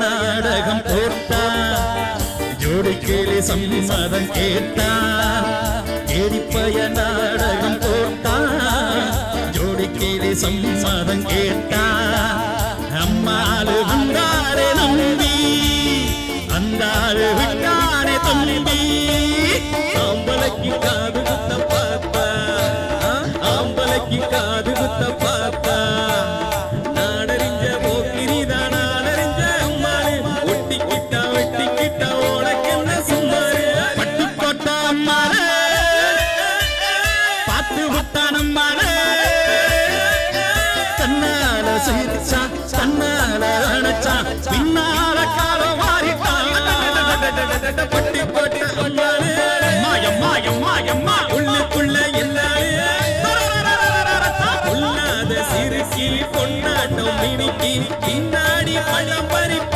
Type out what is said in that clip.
நாடகம் போட்டா கேலி சம்மதம் கேட்டா எரிப்பய நாடகம் போட்டா கேலி சம்மதம் கேட்டா. அம்மாளு வந்தாரே நம்பி அந்தாளு விட்டானே தம்பி. ஆம்பளைக்கு காது குத்த பார்த்தா ஆம்பளைக்கு காது குத்த போட்டு விட்டானம் தன்னால சிரிச்சா தன்னால அணைச்சா பின்னால கால மாறிட்டான் பட்டி போட்டு மாயம்மா எம்மா எம்மா உள்ளுக்குள்ள இல்லாத சிறுக்கி